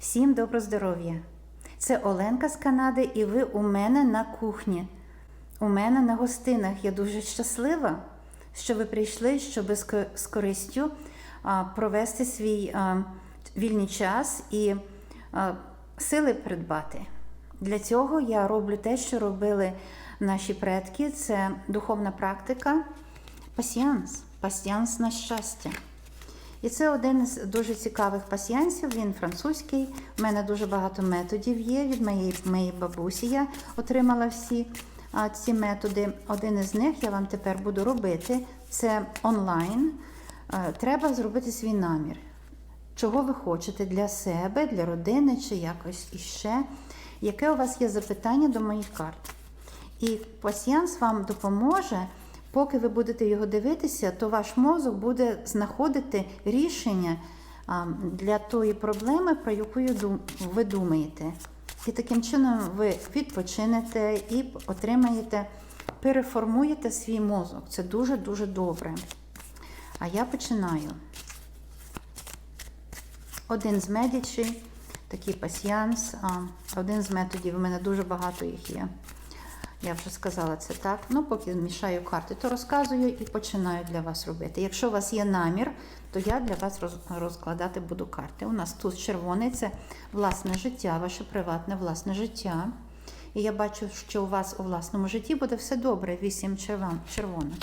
Всім добро здоров'я! Це Оленка з Канади, і ви у мене на кухні. У мене на гостинах. Я дуже щаслива, що ви прийшли, щоб з користю провести свій вільний час і сили придбати. Для цього я роблю те, що робили наші предки. Це духовна практика пасіанс, пасіанс на щастя. І це один з дуже цікавих пасіянсів, він французький. У мене дуже багато методів є. Від моєї, моєї бабусі я отримала всі ці методи. Один із них я вам тепер буду робити. Це онлайн. Треба зробити свій намір. Чого ви хочете для себе, для родини чи якось іще. Яке у вас є запитання до моїх карт? І пасіянс вам допоможе, поки ви будете його дивитися, то ваш мозок буде знаходити рішення для тої проблеми, про яку ви думаєте. І таким чином ви відпочинете і отримаєте, переформуєте свій мозок. Це дуже-дуже добре. А я починаю. Один з медічі, такий пасіянс, один з методів, у мене дуже багато їх є. Я вже сказала це так. Ну, поки мішаю карти, то розказую і починаю для вас робити. Якщо у вас є намір, то я для вас розкладати буду карти. У нас тут червоний це власне життя, ваше приватне власне життя. І я бачу, що у вас у власному житті буде все добре, вісім червоних.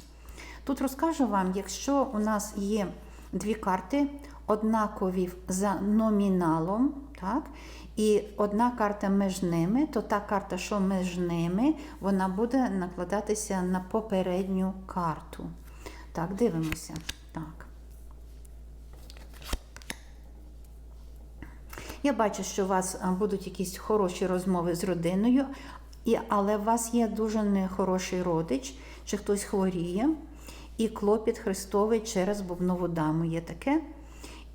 Тут розкажу вам, якщо у нас є дві карти, однакові за номіналом, так, і одна карта між ними, то та карта, що між ними, вона буде накладатися на попередню карту. Так, дивимося. Так. Я бачу, що у вас будуть якісь хороші розмови з родиною, але у вас є дуже нехороший родич, чи хтось хворіє, і клопіт Христовий через бубнову даму є таке.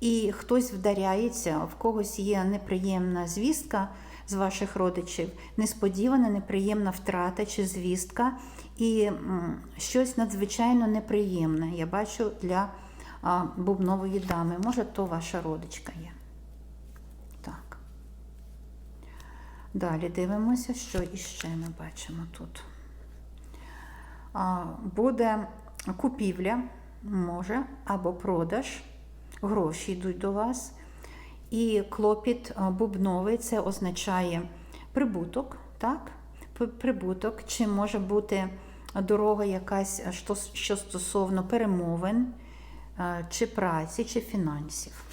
І хтось вдаряється, в когось є неприємна звістка з ваших родичів, несподівана неприємна втрата чи звістка, і щось надзвичайно неприємне. Я бачу для бубнової дами. Може, то ваша родичка є. Так. Далі дивимося, що іще ми бачимо тут. Буде купівля, може, або продаж, гроші йдуть до вас. І клопіт бубновий це означає прибуток, так? Прибуток, чи може бути дорога якась, що, стосовно перемовин, чи праці, чи фінансів.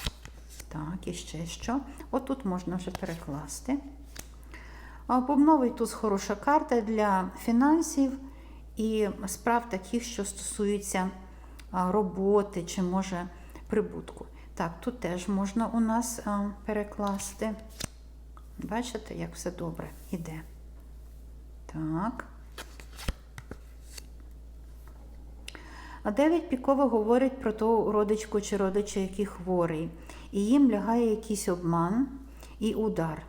Так, і ще що. Отут можна вже перекласти. Бубновий туз хороша карта для фінансів і справ таких, що стосуються роботи чи може прибутку. Так, тут теж можна у нас а, перекласти. Бачите, як все добре іде. Так. А дев'ять піково говорить про ту родичку чи родича, який хворий, і їм лягає якийсь обман і удар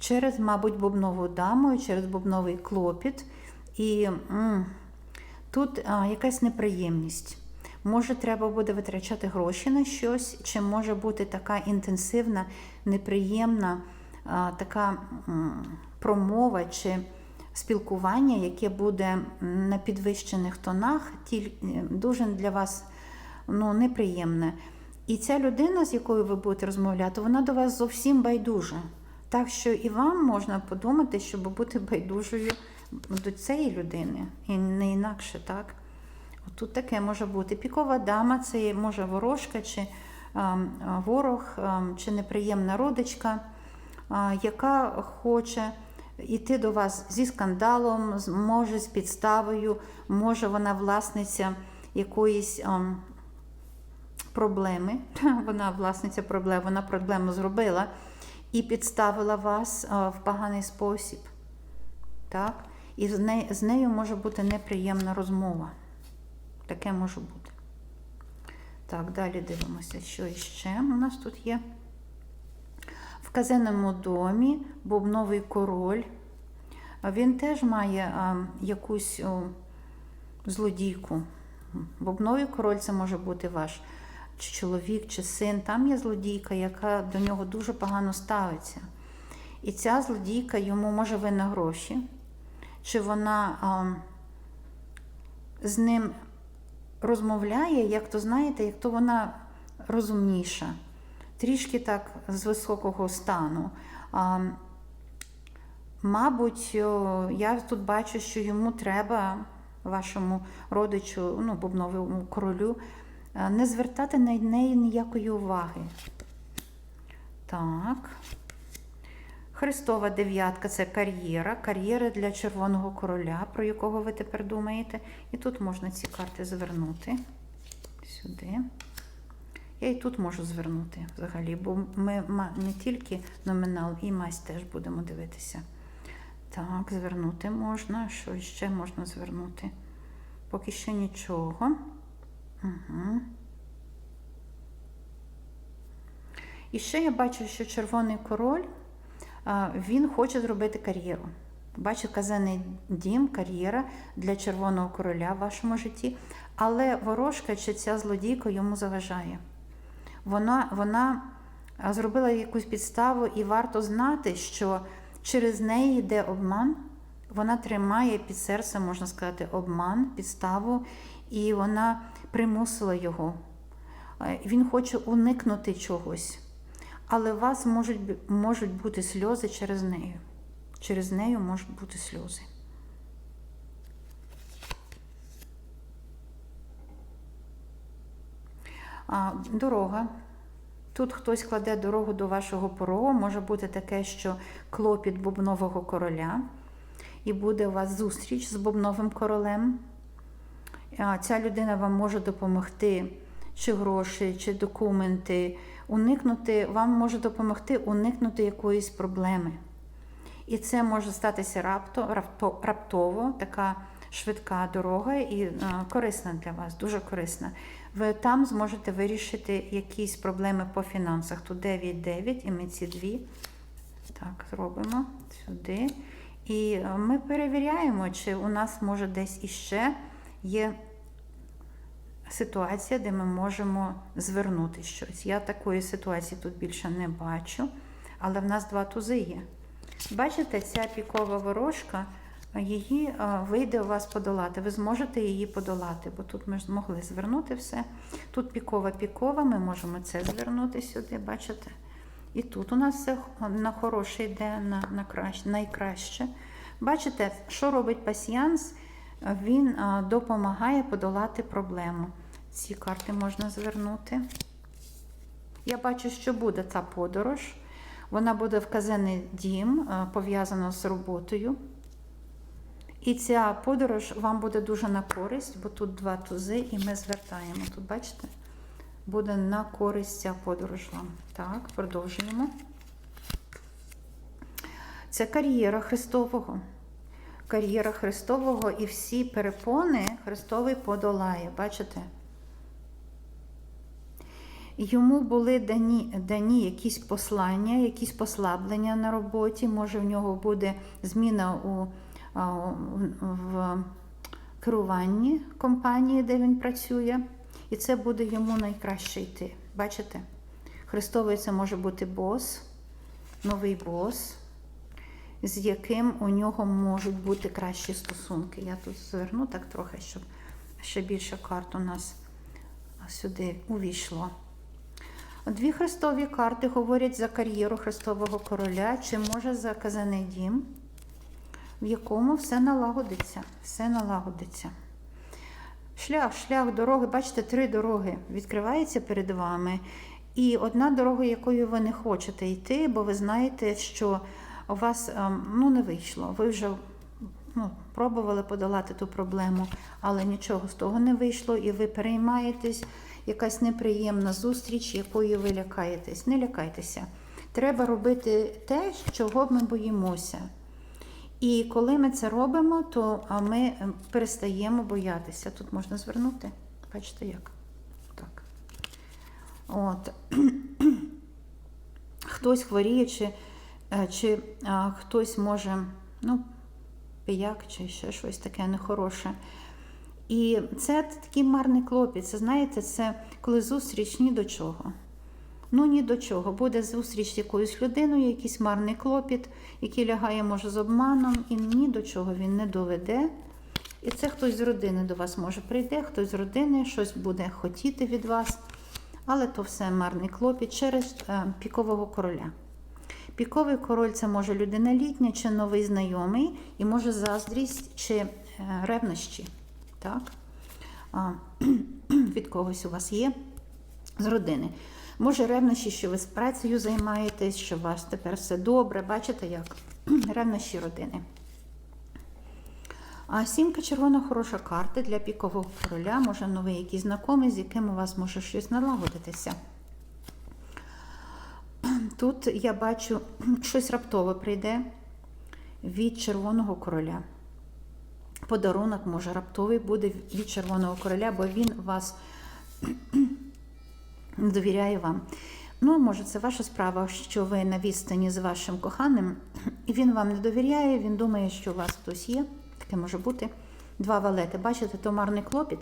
через, мабуть, бубнову даму, через бубновий клопіт. І м, тут а, якась неприємність. Може, треба буде витрачати гроші на щось, чи може бути така інтенсивна, неприємна така промова чи спілкування, яке буде на підвищених тонах, е, дуже для вас ну, неприємне. І ця людина, з якою ви будете розмовляти, вона до вас зовсім байдужа. Так що і вам можна подумати, щоб бути байдужою до цієї людини, і не інакше, так? Тут таке може бути. Пікова дама це може ворожка, чи ем, ворог, ем, чи неприємна родичка, а, яка хоче йти до вас зі скандалом, може з підставою, може вона власниця якоїсь ем, проблеми. Вона власниця проблеми, вона проблему зробила і підставила вас а, в поганий спосіб. Так? І з нею може бути неприємна розмова. Таке може бути. Так, далі дивимося, що іще у нас тут є. В казенному домі бубновий король. Він теж має а, якусь о, злодійку. Бубновий король це може бути ваш чи чоловік, чи син, там є злодійка, яка до нього дуже погано ставиться. І ця злодійка йому може винна гроші, чи вона а, з ним розмовляє, як то знаєте, як то вона розумніша, трішки так з високого стану. А, Мабуть, я тут бачу, що йому треба, вашому родичу, ну, бубновому королю, е, не звертати на неї ніякої уваги. Так. Христова дев'ятка це кар'єра. Кар'єра для червоного короля, про якого ви тепер думаєте. І тут можна ці карти звернути. Сюди. Я і тут можу звернути взагалі, бо ми не тільки номінал, і мазь теж будемо дивитися. Так, звернути можна. Що ще можна звернути? Поки що нічого. Угу. І ще я бачу, що червоний король він хоче зробити кар'єру. Бачу, казаний дім, кар'єра для червоного короля в вашому житті, але ворожка чи ця злодійка йому заважає. Вона, вона зробила якусь підставу, і варто знати, що через неї йде обман. Вона тримає під серцем, можна сказати, обман, підставу, і вона примусила його. Е, Він хоче уникнути чогось. Але у вас можуть, можуть бути сльози через нею. Через нею можуть бути сльози. А, дорога. Тут хтось кладе дорогу до вашого порогу. Може бути таке, що клопіт бубнового короля, і буде у вас зустріч з бубновим королем. А, Ця людина вам може допомогти, чи гроші, чи документи, уникнути, вам може допомогти уникнути якоїсь проблеми. І це може статися рапто, рапто, раптово, така швидка дорога і е, корисна для вас, дуже корисна. Ви там зможете вирішити якісь проблеми по фінансах. Тут 9-9, і ми ці дві так зробимо сюди. І е, ми перевіряємо, чи у нас може десь іще є ситуація, де ми можемо звернути щось. Я такої ситуації тут більше не бачу, але в нас два тузи є. Бачите, ця пікова ворожка, її е, вийде у вас подолати. Ви зможете її подолати, бо тут ми ж змогли звернути все. Тут пікова пікова, ми можемо це звернути сюди, бачите? І тут у нас все на хороше йде, на, на краще, найкраще. Бачите, що робить пасіянс? Він е, допомагає подолати проблему. Ці карти можна звернути. Я бачу, що буде ця подорож. Вона буде вказаний дім, е, пов'язана з роботою. І ця подорож вам буде дуже на користь, бо тут два тузи, і ми звертаємо. Тут, бачите, буде на користь ця подорож вам. Так, продовжуємо. Це кар'єра Христового. Кар'єра Христового і всі перепони Христовий подолає. Бачите? Йому були дані, дані якісь послання, якісь послаблення на роботі. Може, в нього буде зміна у, в керуванні компанії, де він працює, і це буде йому найкраще йти. Бачите? Христовий це може бути бос, новий бос, з яким у нього можуть бути кращі стосунки. Я тут зверну так трохи, щоб ще більше карт у нас сюди увійшло. Дві хрестові карти говорять за кар'єру Христового короля, чи може за казаний дім, в якому все налагодиться. Все налагодиться. Шлях, шлях, дороги, бачите, три дороги відкриваються перед вами. І одна дорога, якою ви не хочете йти, бо ви знаєте, що у вас ем, ну, не вийшло. Ви вже ну, пробували подолати ту проблему, але нічого з того не вийшло, і ви переймаєтесь, якась неприємна зустріч, якої ви лякаєтесь. Не лякайтеся. Треба робити те, чого ми боїмося. І коли ми це робимо, то ми ем, перестаємо боятися. Тут можна звернути. Бачите як? Так. От. Хтось хворіє, чи, е, чи а, хтось може, ну, пияк, чи ще щось таке нехороше. І це такий марний клопіт. Це знаєте, це коли зустріч ні до чого. Ну ні до чого. Буде зустріч з якоюсь людиною, якийсь марний клопіт, який лягає, може, з обманом, і ні до чого він не доведе. І це хтось з родини до вас може прийде, хтось з родини щось буде хотіти від вас. Але то все марний клопіт через е, пікового короля. Піковий король це може людина літня чи новий знайомий, і може заздрість чи е, ревнощі. Так? А, від когось у вас є з родини. Може, ревнощі, що ви з працею займаєтесь, що у вас тепер все добре. Бачите, як? Ревнощі родини. А сімка червона хороша карта для пікового короля, може новий якийсь знайомий, з яким у вас може щось налагодитися. Тут я бачу, щось раптово прийде від червоного короля. Подарунок може раптовий буде від червоного короля, бо він вас довіряє вам. Ну, може, це ваша справа, що ви на відстані з вашим коханим, і він вам не довіряє, він думає, що у вас хтось є. Таке може бути. Два валети. Бачите, то марний клопіт.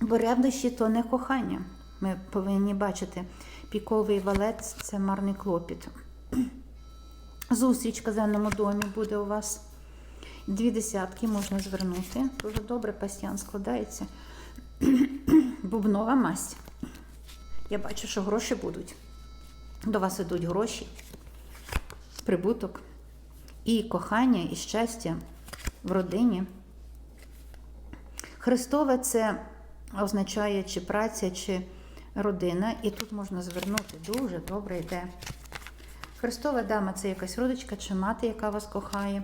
Бо ревнощі то не кохання. Ми повинні бачити. Піковий валет це марний клопіт. Зустріч в казенному домі буде у вас. Дві десятки можна звернути. Дуже добре пасьян складається. Бубнова масть. Я бачу, що гроші будуть. До вас ідуть гроші, прибуток, і кохання, і щастя в родині. Христове це означає чи праця, чи родина. І тут можна звернути дуже добре йде. Христова дама це якась родичка чи мати, яка вас кохає.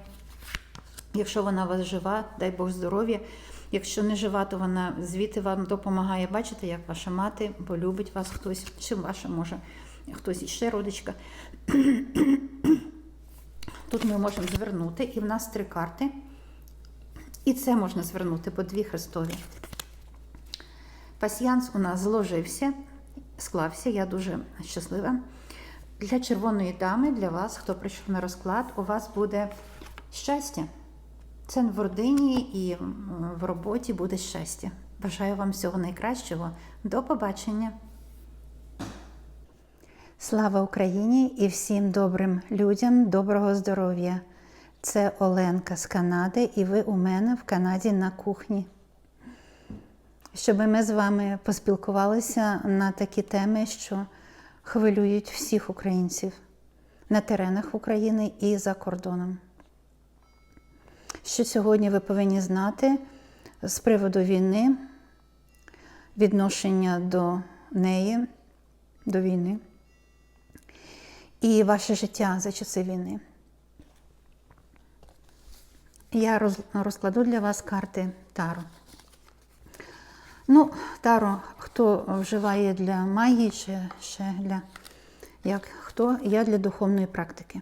Якщо вона у вас жива, дай Бог здоров'я. Якщо не жива, то вона звідти вам допомагає. Бачите, як ваша мати, бо любить вас хтось, чи ваша може хтось іще родичка. Тут ми можемо звернути, і в нас три карти. І це можна звернути по дві хрестові. Пасіянс у нас зложився, склався, я дуже щаслива. Для червоної дами, для вас, хто прийшов на розклад, у вас буде щастя. Це в родині і в роботі буде щастя. Бажаю вам всього найкращого. До побачення. Слава Україні і всім добрим людям, доброго здоров'я. Це Оленка з Канади, і ви у мене в Канаді на кухні. Щоб ми з вами поспілкувалися на такі теми, що хвилюють всіх українців на теренах України і за кордоном. Що сьогодні ви повинні знати з приводу війни, відношення до неї, до війни і ваше життя за часи війни. Я розкладу для вас карти Таро. Ну, Таро, хто вживає для магії, чи ще для як хто, я для духовної практики.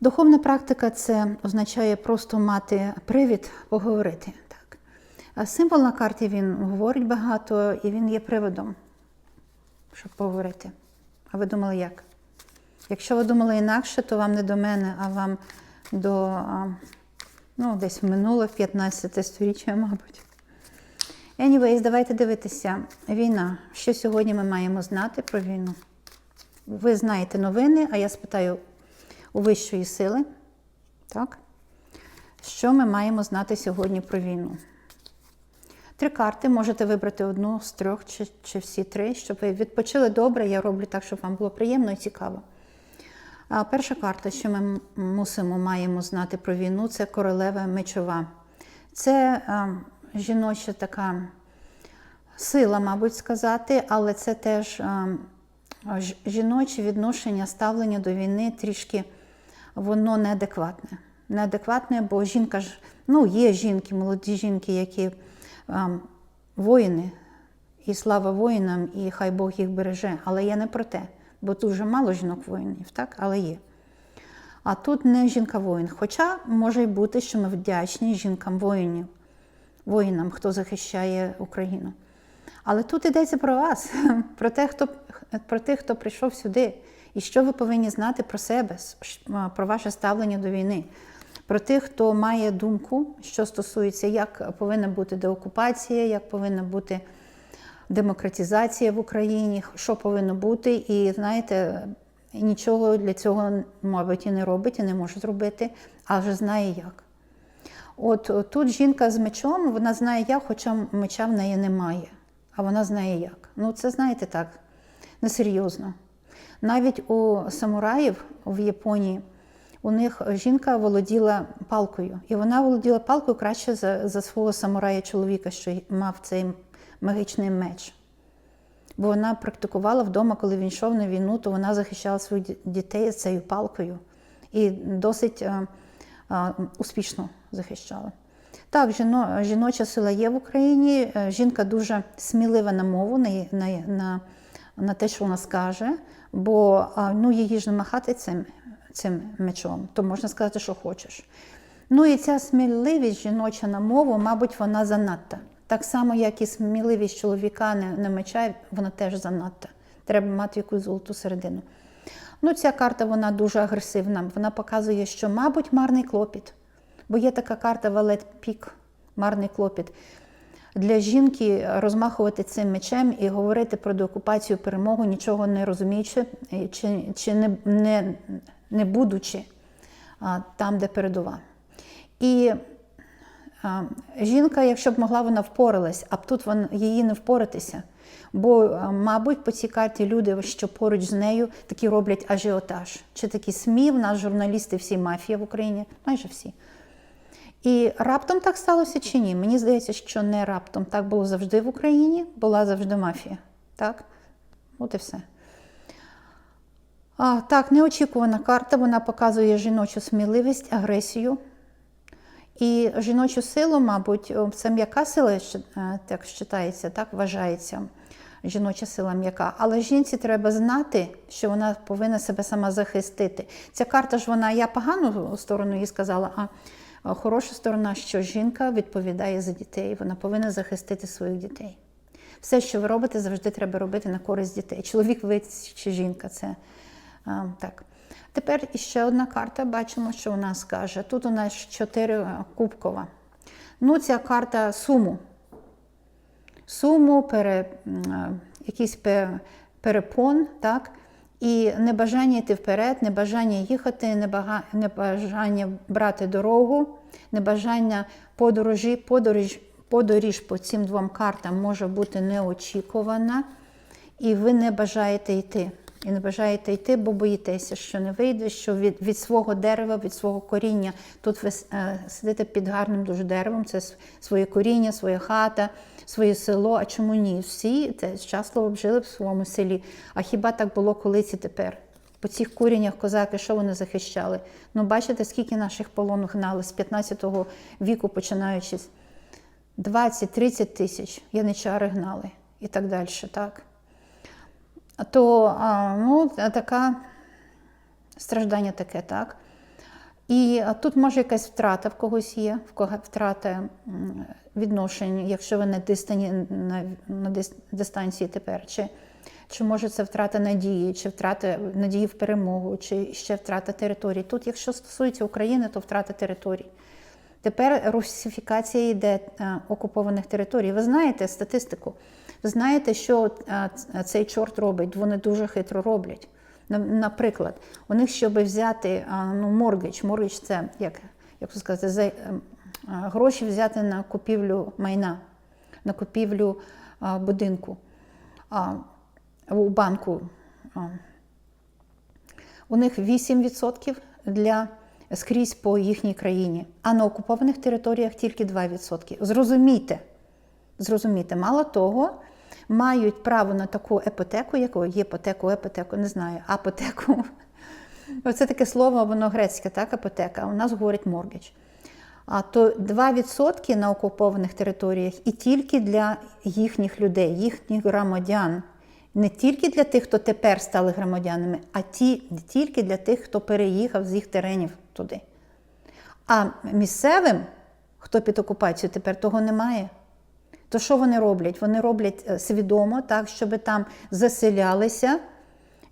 Духовна практика це означає просто мати привід поговорити. Так. Символ на карті він говорить багато і він є приводом, щоб поговорити. А ви думали як? Якщо ви думали інакше, то вам не до мене, а вам до ну, десь в минуле 15 сторіччя, мабуть. Anyways, давайте дивитися. Війна. Що сьогодні ми маємо знати про війну? Ви знаєте новини, а я спитаю вищої сили. Так? Що ми маємо знати сьогодні про війну? Три карти. Можете вибрати одну з трьох чи, чи всі три, щоб ви відпочили добре. Я роблю так, щоб вам було приємно і цікаво. А перша карта, що ми мусимо маємо знати про війну, це королева мечова. Це а, жіноча така сила, мабуть, сказати, але це теж а, жіноче відношення, ставлення до війни трішки воно неадекватне. Неадекватне, бо жінка ж, ну, є жінки, молоді жінки, які а, воїни, і слава воїнам, і хай Бог їх береже. Але я не про те, бо дуже мало жінок-воїнів, так? але є. А тут не жінка-воїн. Хоча може й бути, що ми вдячні жінкам-воїнів, воїнам, хто захищає Україну. Але тут йдеться про вас, про те, хто, про тих, хто прийшов сюди, і що ви повинні знати про себе, про ваше ставлення до війни. про тих, хто має думку, що стосується, як повинна бути деокупація, як повинна бути демократизація в Україні, що повинно бути. І знаєте, нічого для цього, мабуть, і не робить, і не може зробити, а вже знає як. От тут жінка з мечом, вона знає як, хоча меча в неї немає, а вона знає як. Ну, це знаєте так, несерйозно. Навіть у самураїв в Японії у них жінка володіла палкою, і вона володіла палкою краще за, за свого самурая чоловіка, що мав цей магічний меч. Бо вона практикувала вдома, коли він йшов на війну, то вона захищала своїх дітей цією палкою і досить е, е, успішно захищала. Так, жіно, жіноча сила є в Україні. Е, Жінка дуже смілива на мову, на, на, на, на те, що вона скаже, бо ну, її ж не махати цим, цим мечом, то можна сказати, що хочеш. Ну і ця сміливість жіноча на мову, мабуть, вона занадта. Так само, як і сміливість чоловіка на меча, вона теж занадта. Треба мати якусь золоту середину. Ну, ця карта вона дуже агресивна. Вона показує, що, мабуть, марний клопіт. Бо є така карта Валет Пік, марний клопіт. Для жінки розмахувати цим мечем і говорити про деокупацію перемогу, нічого не розуміючи, е, чи, чи не, не, не будучи там, де передова. І а, жінка, якщо б могла, вона впоралась, а б тут вон, її не впоратися. Бо, а, мабуть, по цій карті люди, що поруч з нею, такі роблять ажіотаж. Чи такі СМІ, в нас журналісти, всі мафія в Україні, майже всі. І раптом так сталося чи ні? Мені здається, що не раптом. Так було завжди в Україні, була завжди мафія. Так? От і все. А, так, неочікувана карта, вона показує жіночу сміливість, агресію. І жіночу силу, мабуть, це м'яка сила, е, так вважається, так вважається. Жіноча сила м'яка. Але жінці треба знати, що вона повинна себе сама захистити. Ця карта ж вона, я погану сторону їй сказала, а хороша сторона, що жінка відповідає за дітей, вона повинна захистити своїх дітей. Все, що ви робите, завжди треба робити на користь дітей. Чоловік ви чи жінка, це а, так. Тепер іще одна карта, бачимо, що вона скаже. Тут у нас чотири кубкова. Ну, ця карта суму. Суму, пере, якийсь перепон, так? І небажання йти вперед, небажання їхати, небажання брати дорогу, небажання подорожі, подорож, подоріж по цим двом картам може бути неочікувана, і ви не бажаєте йти. І не бажаєте йти, бо боїтеся, що не вийде, що від, від свого дерева, від свого коріння. Тут ви е, сидите під гарним дуже деревом, це своє коріння, своя хата, своє село. А чому ні? Всі те, щасливо б жили в своєму селі. А хіба так було колись і тепер? По цих коріннях козаки, що вони захищали? Ну, бачите, скільки наших полон гнали з 15 віку, починаючи з 20-30 тисяч яничари гнали і так далі. Так? То ну, така страждання таке, так. І тут може якась втрата в когось є, в кого втрата відношень, якщо ви на, дистані, на, на дистанції тепер, чи, чи може це втрата надії, чи втрата надії в перемогу, чи ще втрата територій. Тут, якщо стосується України, то втрата територій. Тепер русифікація йде е, окупованих територій. Ви знаєте статистику. Ви знаєте, що е, цей чорт робить? Вони дуже хитро роблять. Наприклад, у них, щоб взяти е, ну, моргідж, моргідж це як, як сказати, за, е, гроші взяти на купівлю майна, на купівлю будинку у банку. у них 8% для скрізь по їхній країні, а на окупованих територіях тільки 2%. Зрозумійте, зрозумійте, мало того, мають право на таку епотеку, яку є іпотеку, епотеку, не знаю, апотеку. Оце таке слово, воно грецьке, так, апотека, у нас говорять моргідж. А то 2% на окупованих територіях і тільки для їхніх людей, їхніх громадян. Не тільки для тих, хто тепер стали громадянами, а ті, тільки для тих, хто переїхав з їх теренів туди. А місцевим, хто під окупацією, тепер того немає. То що вони роблять? Вони роблять е, свідомо так, щоб там заселялися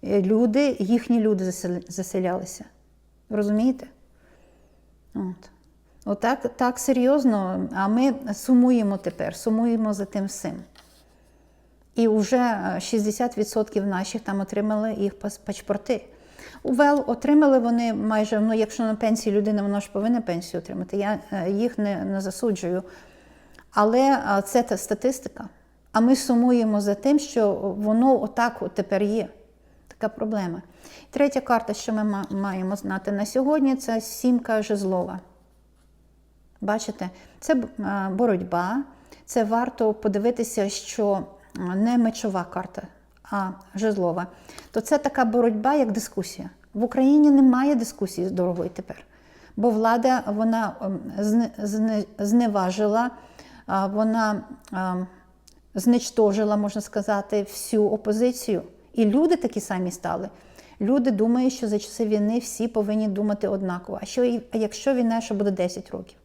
е, люди, їхні люди заселялися. Розумієте? От. Отак так серйозно, а ми сумуємо тепер, сумуємо за тим всім. І вже е, 60% наших там отримали їх пас- паспорти. Увел отримали вони майже, ну якщо на пенсії людина, вона ж повинна пенсію отримати. Я е, їх не, не засуджую. Але е, це та статистика. А ми сумуємо за тим, що воно отак от тепер є. Така проблема. Третя карта, що ми маємо знати на сьогодні, це сімка жезлова. Бачите, це е, боротьба. Це варто подивитися, що е, не мечова карта, а жезлова. То це така боротьба, як дискусія. В Україні немає дискусії з дорогою тепер, бо влада вона ем, зне- зне- зневажила, вона зничтожила, можна сказати, всю опозицію. І люди такі самі стали. Люди думають, що за часи війни всі повинні думати однаково. А що якщо війна ще буде 10 років?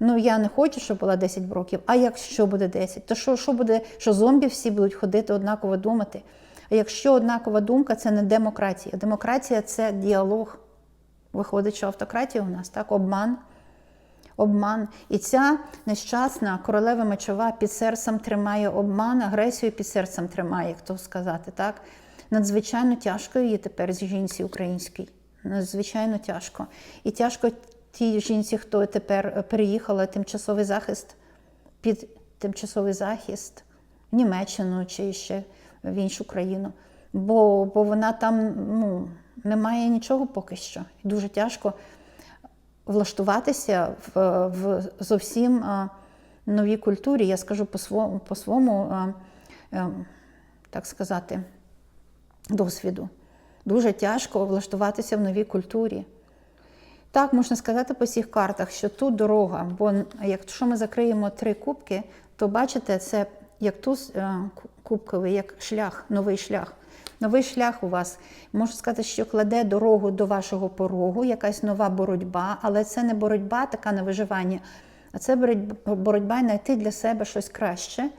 Ну, я не хочу, щоб була 10 років, а якщо буде 10, то що, що буде, що зомбі всі будуть ходити однаково думати? А якщо однакова думка, це не демократія. Демократія це діалог. Виходить, що автократія у нас, так, обман. Обман. І ця нещасна королева мечова під серцем тримає обман, агресію під серцем тримає, як то сказати, так? Надзвичайно тяжко її тепер з жінці українській. Надзвичайно тяжко. І тяжко тій жінці, хто тепер е, переїхала тимчасовий захист під тимчасовий захист в Німеччину чи ще в іншу країну. Бо, бо вона там ну, не має нічого поки що. Дуже тяжко влаштуватися в, в зовсім а, новій культурі. Я скажу по своєму, по своєму а, е, так сказати, досвіду. Дуже тяжко влаштуватися в новій культурі. Так, можна сказати по всіх картах, що тут дорога, бо якщо ми закриємо три кубки, то бачите, це як туз е, кубковий, як шлях, новий шлях. Новий шлях у вас, можу сказати, що кладе дорогу до вашого порогу, якась нова боротьба, але це не боротьба така на виживання, а це боротьба- боротьба знайти для себе щось краще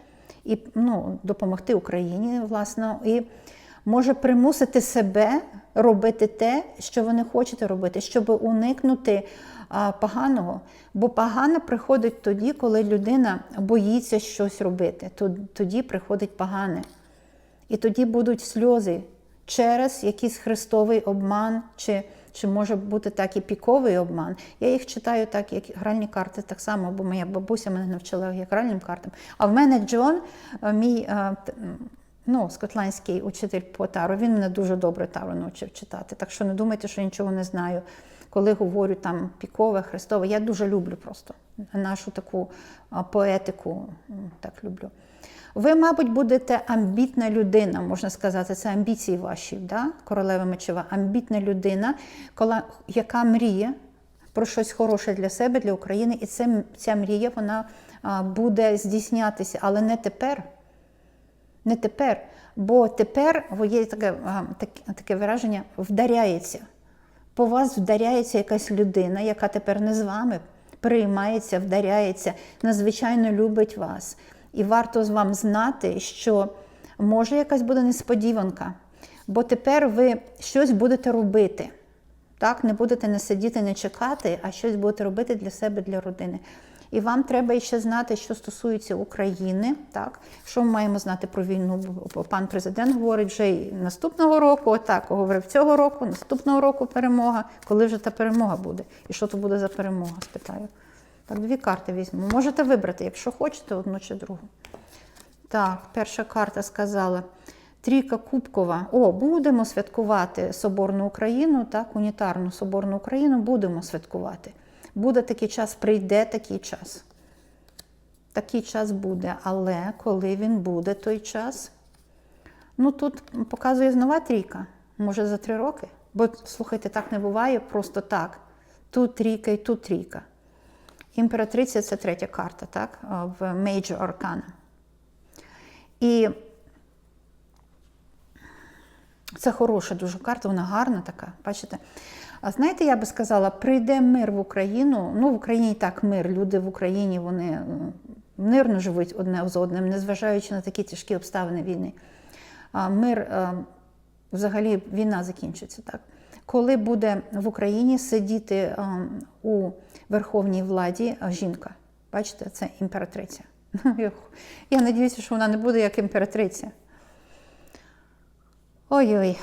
і ну, допомогти Україні, власне, і може примусити себе робити те, що ви не хочете робити, щоб уникнути поганого. Бо погано приходить тоді, коли людина боїться щось робити. Тоді приходить погане. І тоді будуть сльози через якийсь хрестовий обман, чи, чи може бути так і піковий обман. Я їх читаю так, як гральні карти, так само, бо моя бабуся мене навчила як гральним картам. А в мене Джон, е, мій е, ну, скотландський учитель по тару, він мене дуже добре тару навчив читати. Так що не думайте, що я нічого не знаю. Коли говорю там пікове, хрестове, я дуже люблю просто нашу таку поетику, так люблю. Ви, мабуть, будете амбітна людина, можна сказати, це амбіції ваші, да? королева мечева, амбітна людина, яка мріє про щось хороше для себе, для України, і це, ця мрія вона буде здійснятися, але не тепер. Не тепер. Бо тепер є таке, таке вираження вдаряється. По вас вдаряється якась людина, яка тепер не з вами, приймається, вдаряється, надзвичайно любить вас. І варто вам знати, що може якась буде несподіванка, бо тепер ви щось будете робити. Так, не будете не сидіти, не чекати, а щось будете робити для себе, для родини. І вам треба ще знати, що стосується України. Так, що ми маємо знати про війну? Пан президент говорить вже і наступного року, отак говорив цього року, наступного року перемога. Коли вже та перемога буде? І що то буде за перемога? Спитаю. Так, дві карти візьму. Можете вибрати, якщо хочете, одну чи другу. Так, перша карта сказала. Трійка Кубкова. О, будемо святкувати Соборну Україну, так, унітарну Соборну Україну будемо святкувати. Буде такий час, прийде такий час. Такий час буде, але коли він буде той час? Ну тут показує нова трійка, може за три роки. Бо слухайте, так не буває просто так. Тут трійка і тут трійка. Імператриця це третя карта, так? В Major Arcana. І це хороша дуже карта, вона гарна така, бачите. А знаєте, я би сказала, прийде мир в Україну. Ну, в Україні і так мир. Люди в Україні вони мирно живуть одне з одним, незважаючи на такі тяжкі обставини війни. А мир е, взагалі війна закінчиться так. Коли буде в Україні сидіти у верховній владі жінка, бачите, це імператриця. Я, я надіюся, що вона не буде як імператриця. Ой-ой,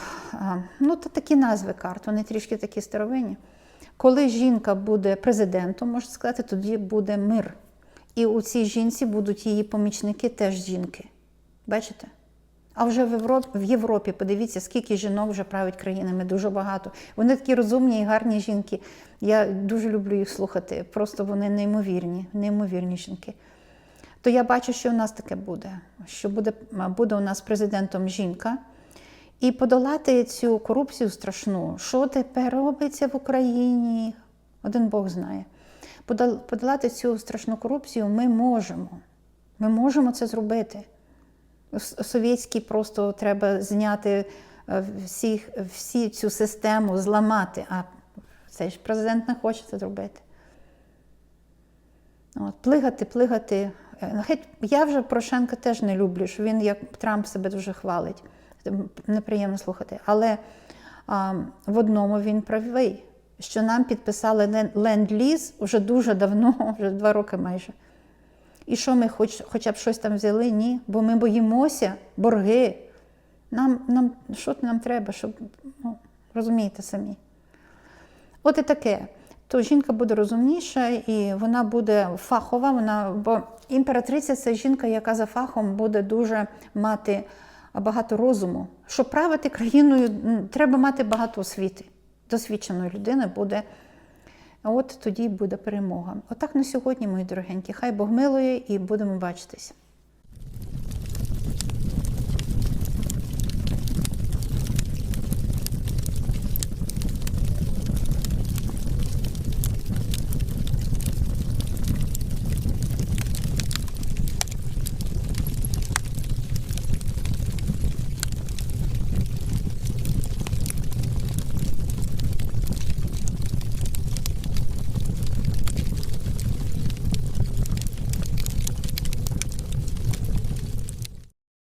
ну то такі назви карт, вони трішки такі старовинні. Коли жінка буде президентом, можна сказати, тоді буде мир. І у цій жінці будуть її помічники теж жінки. Бачите? А вже в Європі, в Європі подивіться, скільки жінок вже править країнами, дуже багато. Вони такі розумні і гарні жінки. Я дуже люблю їх слухати. Просто вони неймовірні, неймовірні жінки. То я бачу, що у нас таке буде. Що буде, буде у нас президентом жінка. І подолати цю корупцію страшну, що тепер робиться в Україні, один Бог знає. Подол- Подолати цю страшну корупцію ми можемо. Ми можемо це зробити. С- Совєтський просто треба зняти е, всіх, всі цю систему, зламати. А цей ж президент не хоче це зробити. От, плигати, плигати. Е, я вже Порошенка теж не люблю, що він як Трамп себе дуже хвалить. Неприємно слухати. Але а, в одному він правий, що нам підписали ленд-ліз вже дуже давно, вже два роки майже. І що ми хоч, хоча б щось там взяли? Ні. Бо ми боїмося борги. Нам, нам, що нам треба, щоб, ну, розумієте самі. От і таке. То жінка буде розумніша і вона буде фахова. Вона, бо імператриця це жінка, яка за фахом буде дуже мати багато розуму. Щоб правити країною, треба мати багато освіти. Досвідченої людини буде. А от тоді буде перемога. Отак на сьогодні, мої дорогенькі. Хай Бог милує і будемо бачитись.